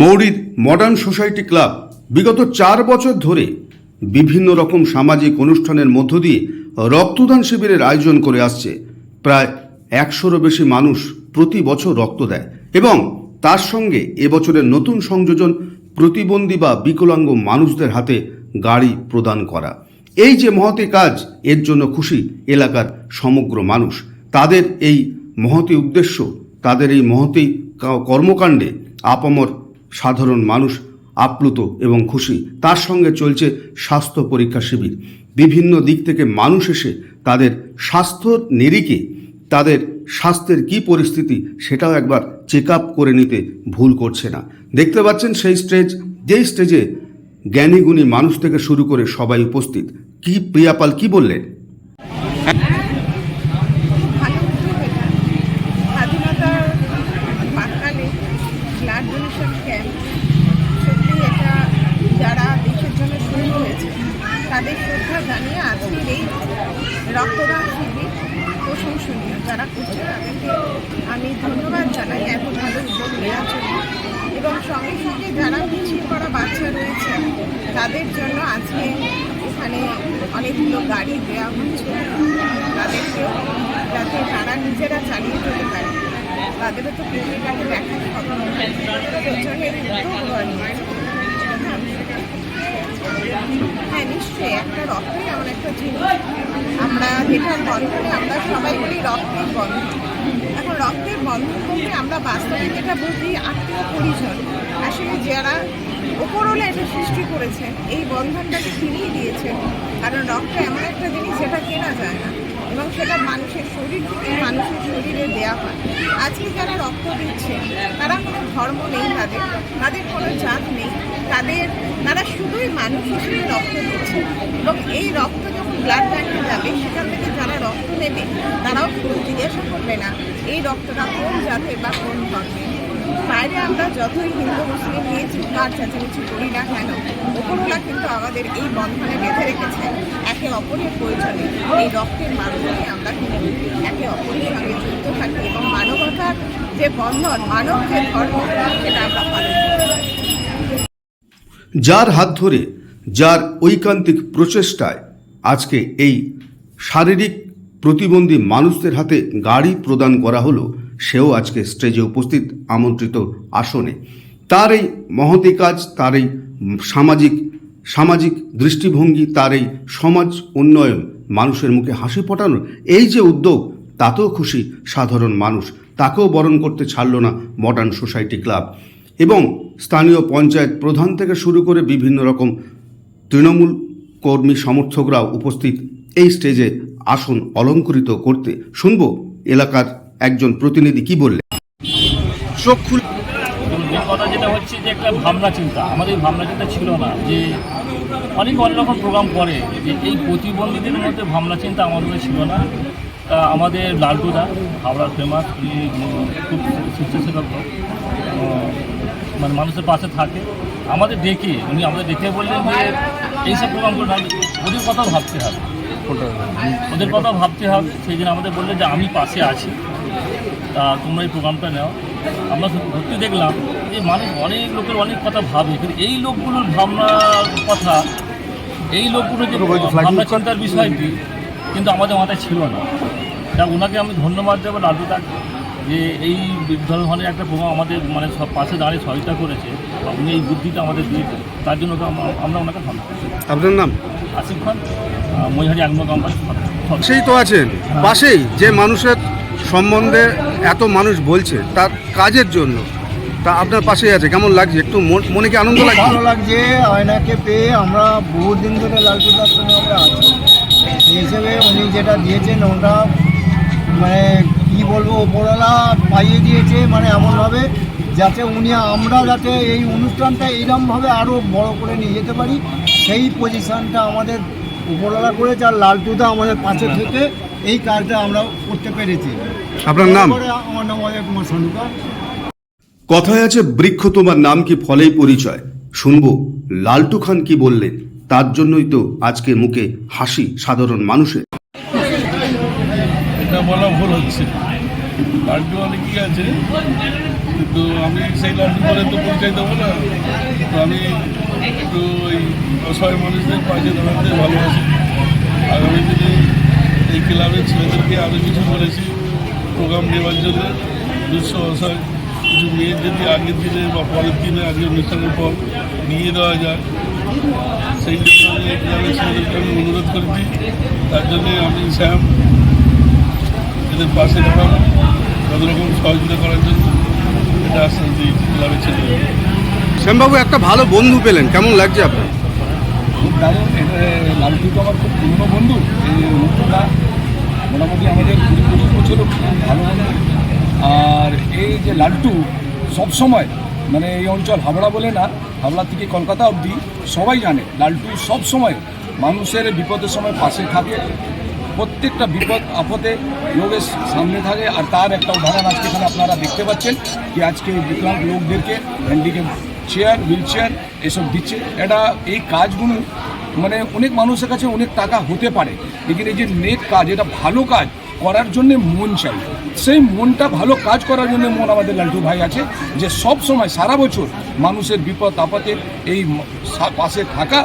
মৌরির modern society club বিগত চার বছর ধরে বিভিন্ন রকম সামাজিক অনুষ্ঠানের মধ্য দিয়ে রক্তদান শিবিরের আয়োজন করে আসছে। প্রায় একশোরও বেশি মানুষ প্রতি বছর রক্ত দেয় এবং তার সঙ্গে এবছরের নতুন সংযোজন প্রতিবন্ধী বা বিকলাঙ্গ মানুষদের হাতে গাড়ি প্রদান করা। এই যে মহতি কাজ, এর জন্য খুশি এলাকার সমগ্র মানুষ। তাদের এই মহতি উদ্দেশ্য, তাদের এই মহতি কর্মকাণ্ডে আপামর সাধারণ মানুষ, আপ্লুত এবং খুশি। তার সঙ্গে চলছে স্বাস্থ্য পরীক্ষা শিবির। বিভিন্ন দিক থেকে মানুষ এসে তাদের স্বাস্থ্যর নিরিখে তাদের স্বাস্থ্যের কি পরিস্থিতি সেটাও একবার চেক করে নিতে ভুল করছে না। দেখতে পাচ্ছেন সেই স্টেজ, যেই স্টেজে জ্ঞানীগুণী মানুষ থেকে শুরু করে সবাই উপস্থিত। কি প্রিয়াপাল কি বললেন ভালো উদ্যোগ এটা স্বাধীনতার প্রাক্কালে ব্লাড ডোনেশন ক্যাম্প সত্যি এটা যারা দেশের জন্য শহীদ হয়েছে তাদের শ্রদ্ধা জানিয়ে আজকের এই রক্তদান শিবির প্রশংসনীয় যারা করছে তাদেরকে আমি ধন্যবাদ জানাই। এত ভালো উদ্যোগ নেওয়ার জন্য। এবং সঙ্গে সঙ্গে যারা পিছিয়ে পড়া বাচ্চা রয়েছে, তাদের জন্য আজকে এখানে অনেকগুলো গাড়ি দেওয়া হচ্ছে। তাদেরকেও যাতে তারা নিজেরা চালিয়ে যেতে পারে। তাদেরও তো পৃথিবীটাকে দেখার হয়েছে। হ্যাঁ। নিশ্চয়ই একটা রক্তই এমন একটা জিনিস। আমরা যেটার বন্ধনে আমরা সবাই বলি রক্তের বন্ধন। এখন রক্তের বন্ধন বলতে আমরা বাস্তবে যেটা বুঝি, আত্মীয় পরিজন। আসলে যারা ওপরওয়ালা এটা সৃষ্টি করেছেন, এই বন্ধনটাকে ফিরিয়ে দিয়েছেন। কারণ রক্ত এমন একটা জিনিস যেটা কেনা যায় না, এবং সেটা মানুষের শরীর থেকে মানুষের শরীরে দেওয়া হয়। আজকে যারা রক্ত দিচ্ছে তারা কোনো ধর্ম নেই তাদের তাদের কোনো জাত নেই। তাদের, তারা শুধুই মানুষ হিসেবে রক্ত দিচ্ছে এবং এই রক্ত ব্লাড ব্যাঙ্কে যাবে সেখান থেকে যারা রক্ত নেবে, তারাও শুধু জিজ্ঞাসা করবে না। এই রক্তটা কোন জাতের বা কোন ধর্মের বাইরে আমরা যতই হিন্দু, মুসলিম নিয়ে চিৎকার চেঁচামেচি করি না কেন, ওপরওয়ালা কিন্তু আমাদের এই বন্ধনে বেঁধে রেখেছে একে অপরের প্রয়োজনে। এই রক্তের মাধ্যমে আমরা কিন্তু একে অপরের সঙ্গে যুক্ত থাকি এবং মানবতার যে বন্ধন, মানব যে ধর্ম, সেটা আমরা পালন যার হাত ধরে, যার ঐকান্তিক প্রচেষ্টায় আজকে এই শারীরিক প্রতিবন্ধী মানুষদের হাতে গাড়ি প্রদান করা হলো, সেও আজকে স্টেজে উপস্থিত আমন্ত্রিত আসনে। তার এই মহতি কাজ, তার এই সামাজিক সামাজিক দৃষ্টিভঙ্গি, তার এই সমাজ উন্নয়ন মানুষের মুখে হাসি ফোটানোর এই যে উদ্যোগ, তাতেও খুশি সাধারণ মানুষ। তাকেও বরণ করতে ছাড়ল না মডার্ন সোসাইটি ক্লাব এবং স্থানীয় পঞ্চায়েত প্রধান থেকে শুরু করে বিভিন্ন রকম তৃণমূল কর্মী সমর্থকরাও উপস্থিত। এই স্টেজে আসন অলঙ্কৃত করতে শুনব এলাকার একজন প্রতিনিধি কি বললেন। কথা যেটা হচ্ছে যে একটা ভাবনা চিন্তা। আমাদের ভাবনা চিন্তা ছিল না যে অনেক অনেক রকম প্রোগ্রাম করে যে এই প্রতিবন্ধীদের মধ্যে ভাবনা চিন্তা আমাদের ছিল না। আমাদের লালটুদা, হাওড়ার ফেমাস খুব স্বেচ্ছাসেবক মানে মানুষের পাশে থাকে। আমাদের ডেকে উনি আমাদের ডেকে বললেন যে এইসব প্রোগ্রামগুলো ওদের কথাও ভাবতে হবে। ওদের কথা ভাবতে হবে। সেই জন্য আমাদের বললে যে আমি পাশে আছি। তা তোমরা এই প্রোগ্রামটা নাও। আমরা সত্যি দেখলাম যে মানুষ অনেক লোকের অনেক কথা ভাবে কিন্তু এই লোকগুলোর ভাবনার কথা এই লোকগুলো যে ভাবনা চিন্তার বিষয়টি কিন্তু আমাদের মাথায় ছিল না। তা ওনাকে আমি ধন্যবাদ দেবো লালটু তাকে যে এই ধরনের একটা প্রোগ্রাম আমাদের মানে সব পাশে দাঁড়িয়ে সহায়তা করেছে। উনি এই বুদ্ধিটা আমাদের দিয়েছে তার জন্য তো আমরা- আমরা ওনাকে ধন্যবাদ আপনার নাম? আসিফ খান মহিহারি কোম্পানি সেই তো আছেন। পাশেই যে মানুষের সম্বন্ধে এত মানুষ বলছে তার কাজের জন্য। তা আপনার পাশেই আছে। কেমন লাগছে? একটু মন- মনে কি আনন্দ লাগছে? ভালো লাগছে আয়নাকে পেয়ে আমরা বহুদিন ধরে লালটুদার সঙ্গে আমরা আছি। সেই হিসেবে উনি যেটা দিয়েছেন ওটা মানে কি বলব ওপরওয়ালা পাইয়ে দিয়েছে মানে এমনভাবে যাতে উনি আমরা যাতে এই অনুষ্ঠানটা এইরকমভাবে আরও বড় করে নিয়ে যেতে পারি। সেই পজিশানটা আমাদের উপরওয়ালা করেছে আর লালটুদা আমাদের পাশে থেকে এই কাজটা আমরা করতে পেরেছি। আপনার নাম? আমার নাম অজয় কুমার সান্ডুকা কথায় আছে বৃক্ষ তোমার নাম কি ফলেই পরিচয়? শুনব লালটু খান কি বললেন? তার জন্যই তো আজকে মুখে হাসি সাধারণ মানুষের। এটা বলা ভুল হচ্ছে। লাড্ডু অনেকেই আছে? কিন্তু আমি সেই লাড্ডু করে তো পরিচয় দেবো না। তো আমি একটু ওই অসহায় মানুষদের পাশে দাঁড়াতে ভালোবাসি। আগামী দিনে এই ক্লাবের ছেলেদেরকে আরও কিছু বলেছি, প্রোগ্রাম নেওয়ার জন্য, দুশো অসহায় কিছু মেয়ের যদি আগের দিনে বা পরের দিনে, আগের অনুষ্ঠানের পর নিয়ে দেওয়া যায়, সেই জন্য আমি এই ক্লাবের ছেলেদেরকে আমি অনুরোধ করেছি তার জন্যে আমি শ্যাম, এদের পাশে দাঁড়াবো। কত রকম সহযোগিতা করার জন্য। এটা শ্যামবাবু একটা ভালো বন্ধু পেলেন। কেমন লাগছে আপনার? খুব দারুণ লালটু তো আমার খুব পুরনো বন্ধু। এই মোটামুটি আমাদের কুড়ি পঁচিশ বছরও খুব ভালো বন্ধু। আর এই যে লালটু সবসময় মানে এই অঞ্চল হাবড়া বলে না হাবড়া থেকে কলকাতা অবধি সবাই জানে। লালটু সব সময় মানুষের বিপদের সময় পাশে থাকে। প্রত্যেকটা বিপদ, আপদে লোকের সামনে থাকে আর তার একটা উদাহরণ আজকে এখানে আপনারা দেখতে পাচ্ছেন যে আজকে বিকলাঙ্গ লোকদেরকে হ্যান্ডিক্যাপ চেয়ার হুইল চেয়ার এসব দিচ্ছে। এটা এই কাজগুলো মানে অনেক মানুষের কাছে অনেক টাকা হতে পারে। লেকিন এই যে নেক কাজ, এটা ভালো কাজ করার জন্য মন চাই। সেই মনটা ভালো কাজ করার জন্য মন আমাদের লালটু ভাই আছে যে সব সময়, সারা বছর মানুষের বিপদ, আপদে এই পাশে থাকা।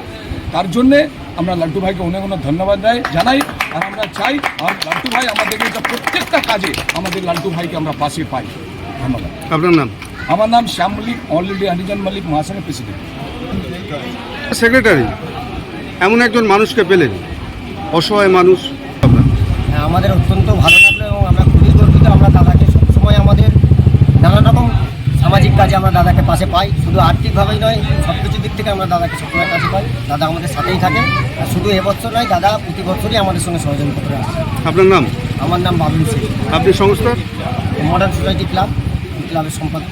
তার জন্যে আমরা লাড্ডু ভাইকে অনেক অনেক ধন্যবাদ দেয় জানাই আর আমরা চাই আর লাড্ডু ভাই আমাদের এটা প্রত্যেকটা কাজে আমাদের লাড্ডু ভাইকে আমরা পাশে পাই। ধন্যবাদ। আপনার নাম? আমার নাম শ্যাম মল্লিক অলরেডি হরিজন মল্লিক মহাসনের প্রেসিডেন্ট সেক্রেটারি এমন একজন মানুষকে পেলেন অসহায় মানুষ। হ্যাঁ, আমাদের অত্যন্ত ভালো লাগল এবং আমরা খুবই গর্বিত আমরা দাদাকে সবসময় আমাদের নানা রকম সামাজিক কাজে আমরা দাদাকে পাশে পাই। শুধু আর্থিকভাবেই নয় সব কিছু দিক থেকে আমরা দাদাকে সবসময় কাছে পাই। দাদা আমাদের সাথেই থাকে আর শুধু এবছর নয় দাদা প্রতি বছরই আমাদের সঙ্গে সহযোগিতা করে আসে আপনার নাম? আমার নাম বাবুল সিং আপনি সংস্থা? মডার্ন সোসাইটি ক্লাব ক্লাবের সম্পাদক।